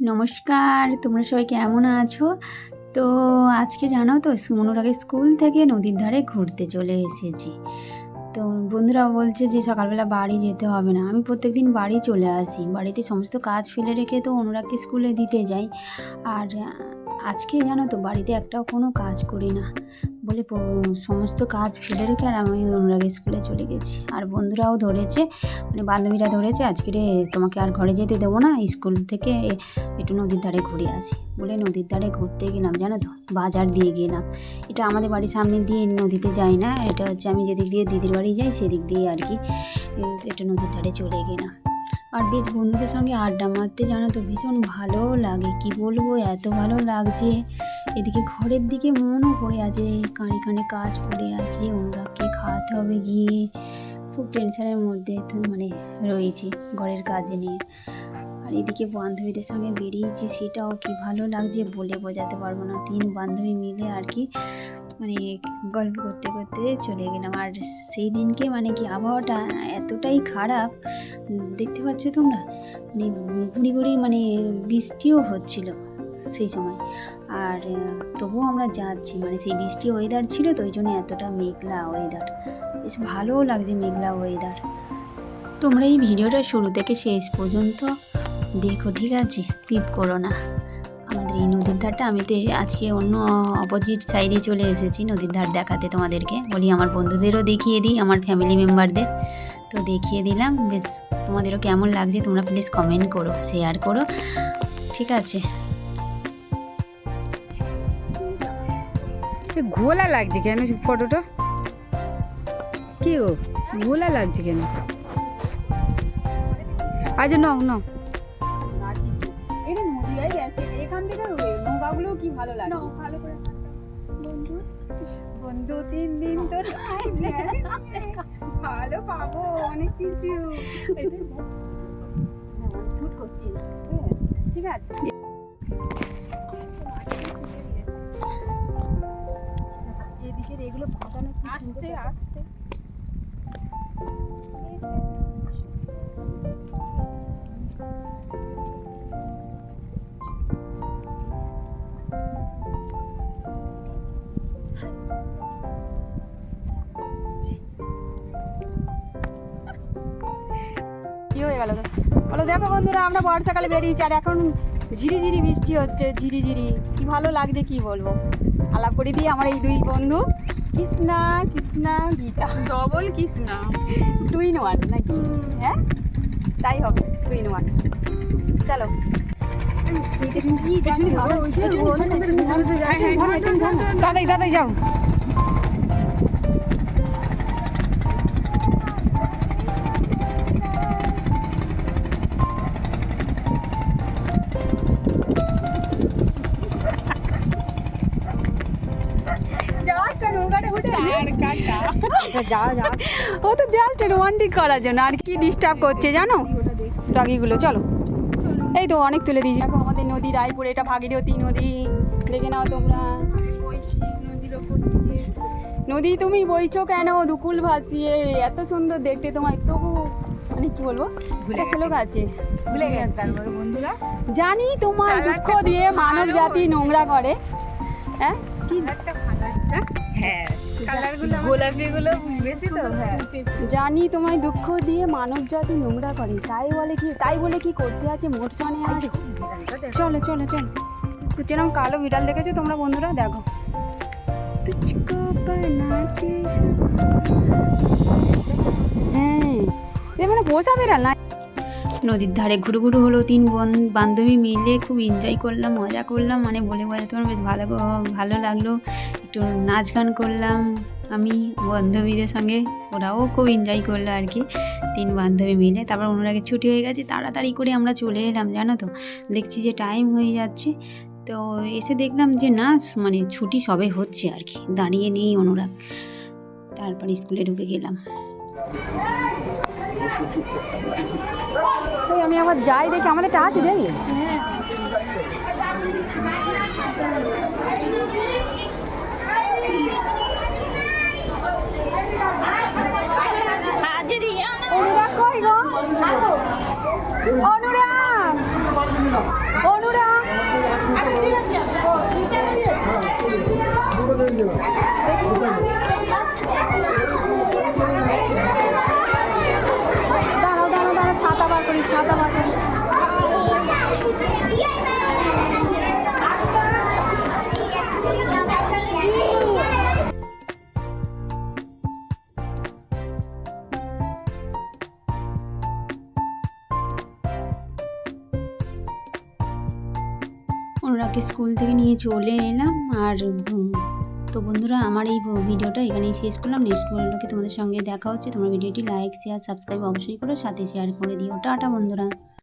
নমস্কার, তোমরা সবাই কেমন আছো? তো আজকে জানো তো, সুমনুর আগে স্কুল থেকে নদীর ধারে ঘুরতে চলে এসেছি। তো বন্ধুরা বলছে যে সকালবেলা বাড়ি যেতে হবে না। আমি প্রত্যেকদিন বাড়ি চলে আসি। বাড়িতে সমস্ত কাজ ফেলে রেখে তো অনুরাগকে স্কুলে দিতে যাই। আর আজকে জানো তো, বাড়িতে একটাও কোনো কাজ করি না। বলে সমস্ত কাজ ফেলে রেখে আর আমি অনুরাগের স্কুলে চলে গেছি। আর বন্ধুরাও ধরেছে মানে বান্ধবীরা ধরেছে, আজকে রে তোমাকে আর ঘরে যেতে দেবো না, স্কুল থেকে একটু নদীর ধারে ঘুরে আসি। বলে, নদীর ধারে ঘুরতে গেলাম, জানো তো, বাজার দিয়ে গেলাম। এটা আমাদের বাড়ির সামনে দিয়ে নদীতে যাই না, এটা হচ্ছে আমি যেদিক দিয়ে দিদির বাড়ি যাই, সেদিক দিয়ে আর কি একটু নদীর ধারে চলে গেলাম। আর বেশ বন্ধুদের সঙ্গে আড্ডা মারতে, জানো তো, ভীষণ ভালো লাগে, কি বলব, এত ভালো লাগছে। এদিকে ঘরের দিকে মনও পড়ে আছে, কানে কানে কাজ পড়ে আছে, অনুরাগকে খাওয়াতে হবে গিয়ে। খুব টেনশনের মধ্যে তো মানে রয়েছি ঘরের কাজে নিয়ে। আর এদিকে বান্ধবীদের সঙ্গে বেরিয়েছি, সেটাও কি ভালো লাগছে বলে বোঝাতে পারব না। তিন বান্ধবী মিলে আর কি মানে গল্প করতে করতে চলে গেলাম। আর সেই দিনকে মানে কি আবহাওয়াটা এতটাই খারাপ, দেখতে পাচ্ছ তোমরা? মানে ঘুরি ঘুরি মানে বৃষ্টিও হচ্ছিল। সেই সময়। আর তবুও আমরা যাচ্ছি। মানে সেই বৃষ্টি ওয়েদার ছিল তো ওই জন্য এতটা মেঘলা ওয়েদার বেশ ভালোও লাগছে মেঘলা ওয়েদার তোমরা এই ভিডিওটা শুরু থেকে শেষ পর্যন্ত দেখো, ঠিক আছে? স্কিপ করো না। আমাদের এই নদীর ধারটা, আমি তো আজকে অন্য অপোজিট সাইডে চলে এসেছি নদীর ধার দেখাতে তোমাদেরকে। বলি আমার বন্ধুদেরও দেখিয়ে দিই, আমার ফ্যামিলি মেম্বারদের তো দেখিয়ে দিলাম, বেশ তোমাদেরও কেমন লাগছে তোমরা প্লিজ কমেন্ট করো শেয়ার করো। ঠিক আছে? ঘোলা লাগছে কেন ফটোটা? কি গো ঘোলা লাগছে কেন? আচ্ছা নাও নাও। এখান থেকে ভালো তিন দিন তোর ভালো পাবো অনেক কিছু ঠিক আছে এগুলো বাঁধানো আস্তে আস্তে। হয়ে গেল? বলো দেখো বন্ধুরা আমরা বর্ষাকালে বেরিয়েছি আর এখন ঝিরিঝিরি বৃষ্টি হচ্ছে ঝিরিঝিরি। কি ভালো লাগছে কি বলব? আলাপ করে দিয়ে আমার এই দুই বন্ধু Krishna Krishna Geeta. Double Krishna. Twin one নাকি? হ্যাঁ? তাই হবে টুইন ওয়ান চলো। দাদাই দাদাই যাও। ও তো জাস্ট রোমান্টিক করার জন্য। আর কি ডিস্টার্ব করছে জানো? ডগিগুলো চলো। এই তো অনেক তুলে দিয়েছি। দেখো আমাদের নদী রায়পুর এটা ভাগীরথী নদী। দেখে নাও তোমরা। নদী তুমি বইছো কেন দুকুল ভাসিয়ে? এত সুন্দর দেখতে তোমার তবু মানে কি বলব? একটা লোক আছে। ভুলে গেছে। বন্ধুরা জানি তোমার দুঃখ দিয়ে মানব জাতি নোংরা করে। হ্যাঁ? কি? একটা ভালো হ্যাঁ। গোলাপিগুলো বেশি তো হ্যাঁ। জানি তোমায় দুঃখ দিয়ে মানব জাতি নোংরা করে। তাই বলে কি তাই বলে কি করতে আছে মোটসনে আর? চলো চলো চলো। যেরকম কালো বিড়াল দেখেছ তোমরা বন্ধুরা দেখো। হ্যাঁ এ মানে পোষা বিড়াল না? নদীর ধারে ঘুরু ঘুরু হলো তিন বন- বান্ধবী মিলে খুব এনজয় করলাম মজা করলাম মানে বলে বোঝাতে পারব বেশ ভালো ভালো লাগল। একটু নাচ গান করলাম। আমি বান্ধবীদের সঙ্গে ওরাও খুব এনজয় করল আর কি তিন বান্ধবী মিলে তারপর অনুরাগে ছুটি হয়ে গেছে তাড়াতাড়ি করে আমরা চলে এলাম জানো তো? দেখছি যে টাইম হয়ে যাচ্ছে। তো এসে দেখলাম যে না মানে ছুটি সবে হচ্ছে আর কি দাঁড়িয়ে নেই অনুরাগ। তারপর স্কুলে ঢুকে গেলাম। আমি আবার যাই দেখি আমাদের টাচ দেই। অনুরাগ ওকে স্কুল থেকে নিয়ে চলে এলাম আর তো বন্ধুরা আমার এই ভিডিওটা এখানেই শেষ করলাম। নেক্সট ভিডিওটাকে তোমাদের সঙ্গে দেখা হচ্ছে। তোমার ভিডিওটি লাইক শেয়ার সাবস্ক্রাইব অবশ্যই করো, সাথে শেয়ার করে দিও। টাটা বন্ধুরা।